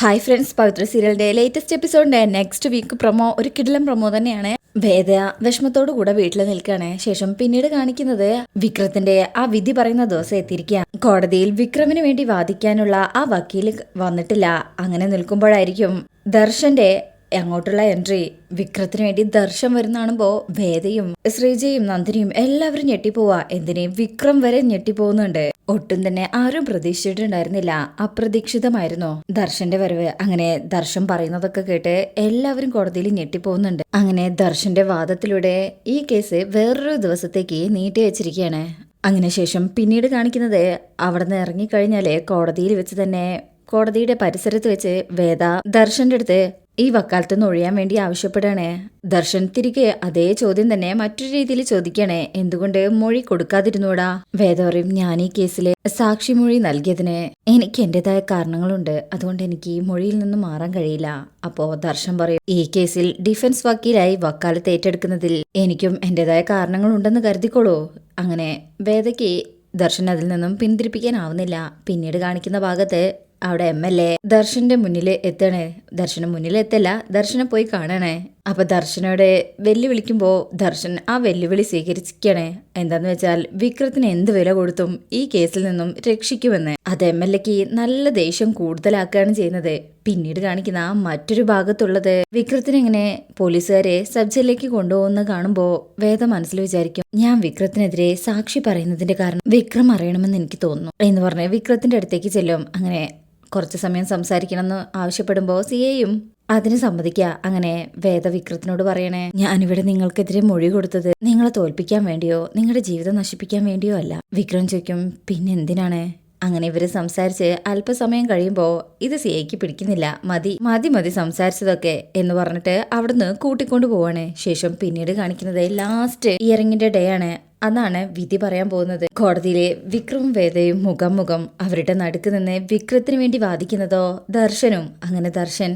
Hi friends Pavithra സീരിയലിന്റെ latest എപ്പിസോഡിന്റെ next week promo ഒരു കിടിലം പ്രൊമോ തന്നെയാണ്. വേദ വിഷമത്തോടു കൂടെ വീട്ടിൽ നിൽക്കുകയാണ്. ശേഷം പിന്നീട് കാണിക്കുന്നത് വിക്രത്തിന്റെ ആ വിധി പറയുന്ന ദിവസം എത്തിയിരിക്കുക കോടതിയിൽ വിക്രമിന് വേണ്ടി വാദിക്കാനുള്ള ആ വക്കീൽ വന്നിട്ടില്ല. അങ്ങനെ നിൽക്കുമ്പോഴായിരിക്കും ദർശന്റെ അങ്ങോട്ടുള്ള എൻട്രി വിക്രത്തിന് വേണ്ടി ദർശൻ വരുന്നാണുമ്പോൾ വേദയും ശ്രീജയും നന്ദിനിയും എല്ലാവരും ഞെട്ടിപ്പോവാ. എന്തിനെ? വിക്രം വരെ ഞെട്ടിപ്പോകുന്നുണ്ട് ഒട്ടും തന്നെ ആരും പ്രതീക്ഷിച്ചിട്ടുണ്ടായിരുന്നില്ല. അപ്രതീക്ഷിതമായിരുന്നു ദർശന്റെ വരവ്. അങ്ങനെ ദർശൻ പറയുന്നതൊക്കെ കേട്ട് എല്ലാവരും കോടതിയിൽ ഞെട്ടിപ്പോകുന്നുണ്ട് അങ്ങനെ ദർശന്റെ വാദത്തിലൂടെ ഈ കേസ് വേറൊരു ദിവസത്തേക്ക് നീട്ടി വെച്ചിരിക്കുകയാണ്. അങ്ങനെ ശേഷം പിന്നീട് കാണിക്കുന്നത് അവിടെ നിന്ന് ഇറങ്ങിക്കഴിഞ്ഞാൽ കോടതിയിൽ വെച്ച് തന്നെ കോടതിയുടെ പരിസരത്ത് വെച്ച് വേദ ദർശന്റെ അടുത്ത് ഈ വക്കാലത്ത് നിന്ന് ഒഴിയാൻ വേണ്ടി ആവശ്യപ്പെടണേ. ദർശൻ തിരികെ അതേ ചോദ്യം തന്നെ മറ്റൊരു രീതിയിൽ ചോദിക്കണേ. എന്തുകൊണ്ട് മൊഴി കൊടുക്കാതിരുന്നൂടാ? വേദവറിയും ഞാൻ ഈ കേസിലെ സാക്ഷി മൊഴി നൽകിയതിന് എനിക്ക് എന്റേതായ കാരണങ്ങളുണ്ട്. അതുകൊണ്ട് എനിക്ക് ഈ മൊഴിയിൽ നിന്ന് മാറാൻ കഴിയില്ല. അപ്പോ ദർശൻ പറയും ഈ കേസിൽ ഡിഫൻസ് വക്കീലായി വക്കാലത്ത് ഏറ്റെടുക്കുന്നതിൽ എനിക്കും എന്റേതായ കാരണങ്ങളുണ്ടെന്ന് കരുതിക്കോളൂ. അങ്ങനെ വേദയ്ക്ക് ദർശൻ അതിൽ നിന്നും പിന്തിരിപ്പിക്കാനാവുന്നില്ല. പിന്നീട് കാണിക്കുന്ന ഭാഗത്ത് അവിടെ എം എൽ എ ദർശന്റെ മുന്നിൽ എത്തണേ. ദർശനം മുന്നിലെത്തല്ല. ദർശനം പോയി കാണണേ. അപ്പൊ ദർശനോടെ വെല്ലുവിളിക്കുമ്പോ ദർശൻ ആ വെല്ലുവിളി സ്വീകരിക്കണേ എന്താന്ന് വെച്ചാൽ വിക്രത്തിന് എന്ത് വില കൊടുത്തും ഈ കേസിൽ നിന്നും രക്ഷിക്കുമെന്ന്. അത് എം എൽ എക്ക് നല്ല ദേഷ്യം കൂടുതലാക്കുകയാണ് ചെയ്യുന്നത്. പിന്നീട് കാണിക്കുന്ന ആ മറ്റൊരു ഭാഗത്തുള്ളത് വിക്രത്തിനെങ്ങനെ പോലീസുകാരെ സബ് ജയിലിലേക്ക് കൊണ്ടുപോകുന്ന കാണുമ്പോ വേദ മനസ്സിൽ വിചാരിക്കും ഞാൻ വിക്രത്തിനെതിരെ സാക്ഷി പറയുന്നതിന്റെ കാരണം വിക്രം അറിയണമെന്ന് എനിക്ക് തോന്നുന്നു. എന്ന് പറഞ്ഞ് വിക്രത്തിന്റെ അടുത്തേക്ക് ചെല്ലും. അങ്ങനെ കുറച്ച് സമയം സംസാരിക്കണമെന്ന് ആവശ്യപ്പെടുമ്പോൾ സിയെയും അതിന് സമ്മതിക്കുക അങ്ങനെ വേദവിക്രത്തിനോട് പറയണേ. ഞാനിവിടെ നിങ്ങൾക്കെതിരെ മൊഴി കൊടുത്തത് നിങ്ങളെ തോൽപ്പിക്കാൻ വേണ്ടിയോ നിങ്ങളുടെ ജീവിതം നശിപ്പിക്കാൻ വേണ്ടിയോ അല്ല. വിക്രം ചോദിക്കും പിന്നെ എന്തിനാണ്? അങ്ങനെ ഇവർ സംസാരിച്ച് അല്പസമയം കഴിയുമ്പോൾ ഇത് സിയയ്ക്ക് പിടിക്കുന്നില്ല. മതി മതി മതി സംസാരിച്ചതൊക്കെ എന്ന് പറഞ്ഞിട്ട് അവിടുന്ന് കൂട്ടിക്കൊണ്ടു പോവാണ്. ശേഷം പിന്നീട് കാണിക്കുന്നത് ലാസ്റ്റ് ഇയറിംഗിന്റെ ഡേ ആണ്. അതാണ് വിധി പറയാൻ പോകുന്നത്. കോടതിയിലെ വിക്രമും വേദയും മുഖം മുഖം അവരുടെ നടുക്ക് നിന്ന് വിക്രത്തിന് വേണ്ടി വാദിക്കുന്നതോ ദർശനും അങ്ങനെ ദർശൻ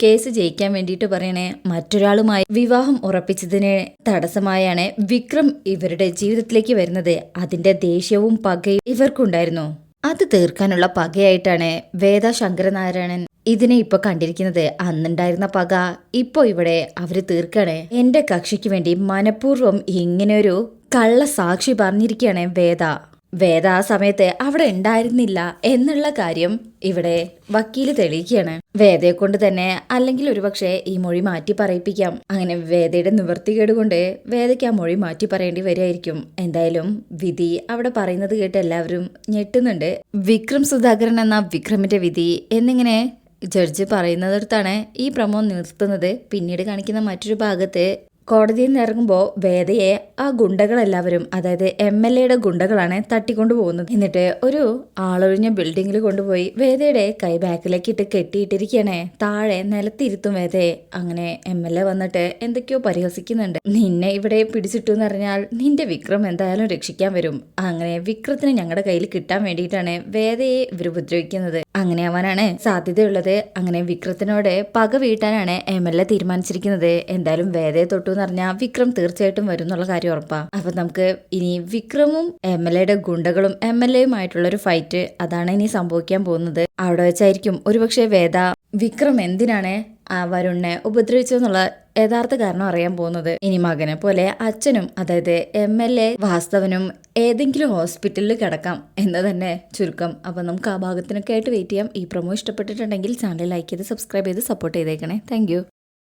കേസ് ജയിക്കാൻ വേണ്ടിയിട്ട് പറയണേ മറ്റൊരാളുമായി വിവാഹം ഉറപ്പിച്ചതിന് തടസ്സമായാണ് വിക്രം ഇവരുടെ ജീവിതത്തിലേക്ക് വരുന്നത്. അതിന്റെ ദേഷ്യവും പകയും ഇവർക്കുണ്ടായിരുന്നു. അത് തീർക്കാനുള്ള പകയായിട്ടാണ് വേദ ശങ്കരനാരായണൻ ഇതിനെ ഇപ്പൊ കണ്ടിരിക്കുന്നത്. അന്നുണ്ടായിരുന്ന പക ഇപ്പൊ ഇവിടെ അവർ തീർക്കണേ. എന്റെ കക്ഷിക്ക് വേണ്ടി മനഃപൂർവം ഇങ്ങനെയൊരു കള്ള സാക്ഷി പറഞ്ഞിരിക്കുകയാണ് വേദ. വേദ ആ സമയത്ത് അവിടെ ഉണ്ടായിരുന്നില്ല എന്നുള്ള കാര്യം ഇവിടെ വക്കീൽ തെളിയിക്കുകയാണ്. വേദയെ കൊണ്ട് തന്നെ അല്ലെങ്കിൽ ഒരുപക്ഷെ ഈ മൊഴി മാറ്റി പറയിപ്പിക്കാം. അങ്ങനെ വേദയുടെ നിവൃത്തികേട് കൊണ്ട് വേദയ്ക്ക് ആ മൊഴി മാറ്റി പറയേണ്ടി വരികയായിരിക്കും. എന്തായാലും വിധി അവിടെ പറയുന്നത് കേട്ട് എല്ലാവരും ഞെട്ടുന്നുണ്ട്. വിക്രം സുധാകരൻ എന്ന വിക്രമിന്റെ വിധി എന്നിങ്ങനെ ജഡ്ജ് പറയുന്നിടത്താണ് ഈ പ്രമോ നിർത്തുന്നത് പിന്നീട് കാണിക്കുന്ന മറ്റൊരു ഭാഗത്ത് കോടതിയിൽ നിന്ന് ഇറങ്ങുമ്പോൾ വേദയെ ആ ഗുണ്ടകളെല്ലാവരും അതായത് എം എൽ എയുടെ ഗുണ്ടകളാണ് തട്ടിക്കൊണ്ടു പോകുന്നത്. എന്നിട്ട് ഒരു ആളൊഴിഞ്ഞ ബിൽഡിങ്ങിൽ കൊണ്ടുപോയി വേദയുടെ കൈ ബാക്കിലേക്ക് ഇട്ട് കെട്ടിയിട്ടിരിക്കണേ താഴെ നിലത്തിരുത്തും വേദയെ. അങ്ങനെ എം എൽ എ വന്നിട്ട് എന്തൊക്കെയോ പരിഹസിക്കുന്നുണ്ട്. നിന്നെ ഇവിടെ പിടിച്ചിട്ടു എന്ന് പറഞ്ഞാൽ നിന്റെ വിക്രം എന്തായാലും രക്ഷിക്കാൻ വരും. അങ്ങനെ വിക്രത്തിന് ഞങ്ങളുടെ കയ്യിൽ കിട്ടാൻ വേണ്ടിയിട്ടാണ് വേദയെ ഇവർ ഉപദ്രവിക്കുന്നത്. അങ്ങനെ ആവാനാണ് സാധ്യതയുള്ളത്. അങ്ങനെ വിക്രത്തിനോട് പക വീട്ടാനാണ് എം എൽ എ തീരുമാനിച്ചിരിക്കുന്നത്. എന്തായാലും വേദയെ തൊട്ടു എന്ന് പറഞ്ഞാൽ വിക്രം തീർച്ചയായിട്ടും വരും എന്നുള്ള കാര്യം ഉറപ്പാ. അപ്പൊ നമുക്ക് ഇനി വിക്രമും എം എൽ എയുടെ ഗുണ്ടകളും എം എൽ എയുമായിട്ടുള്ള ഒരു ഫൈറ്റ് അതാണ് ഇനി സംഭവിക്കാൻ പോകുന്നത്. അവിടെ വെച്ചായിരിക്കും ഒരുപക്ഷെ വേദ വിക്രം എന്തിനാണ് ആ വരുണിനെ ഉപദ്രവിച്ചതെന്നുള്ള യഥാർത്ഥ കാരണം അറിയാൻ പോകുന്നത്. ഇനി മകനെ പോലെ അച്ഛനും അതായത് എം എൽ എ വാസ്തവനും ഏതെങ്കിലും ഹോസ്പിറ്റലിൽ കിടക്കാം എന്ന് തന്നെ ചുരുക്കം. അപ്പം നമുക്ക് ആ ഭാഗത്തിനൊക്കെ ആയിട്ട് വെയിറ്റ് ചെയ്യാം. ഈ പ്രൊമോ ഇഷ്ടപ്പെട്ടിട്ടുണ്ടെങ്കിൽ ചാനൽ ലൈക്ക് ചെയ്ത് സബ്സ്ക്രൈബ് ചെയ്ത് സപ്പോർട്ട് ചെയ്തേക്കണേ. താങ്ക്